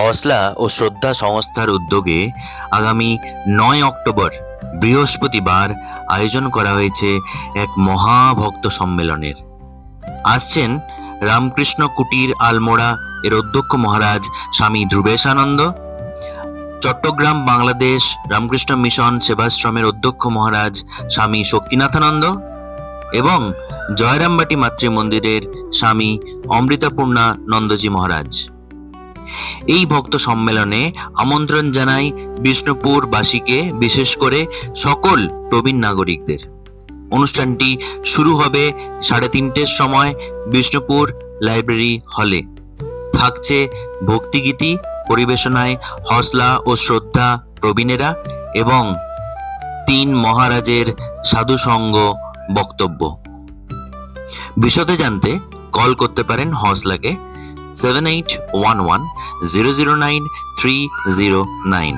হসলা ও শ্রদ্ধা সংস্থার উদ্যোগে আগামী নয় অক্টোবর বৃহস্পতিবার আয়োজন করা হয়েছে এক মহাভক্ত সম্মেলনের। আসছেন রামকৃষ্ণ কুটির আলমোড়া এর অধ্যক্ষ মহারাজ স্বামী ধ্রুবেশানন্দ, চট্টগ্রাম বাংলাদেশ রামকৃষ্ণ মিশন সেবাশ্রমের অধ্যক্ষ মহারাজ স্বামী শক্তিনাথানন্দ এবং জয়রামবাটি মাতৃ মন্দিরের স্বামী অমৃতাপূর্ণা নন্দজি মহারাজ। এই ভক্ত সম্মেলনে আমন্ত্রণ জানাই বিষ্ণুপুর বাসীকে বিশেষ করে সকল প্রবীণ নাগরিকদের। অনুষ্ঠানটি শুরু হবে সাড়ে তিনটের সময় বিষ্ণুপুর লাইব্রেরি হলে। থাকছে ভক্তিগীতি, পরিবেশনায় হসলা ও শ্রদ্ধা প্রবীণেরা এবং তিন মহারাজের সাধুসঙ্গ বক্তব্য। বিশদে জানতে কল করতে পারেন হসলাকে seven eight one one zero zero nine three zero nine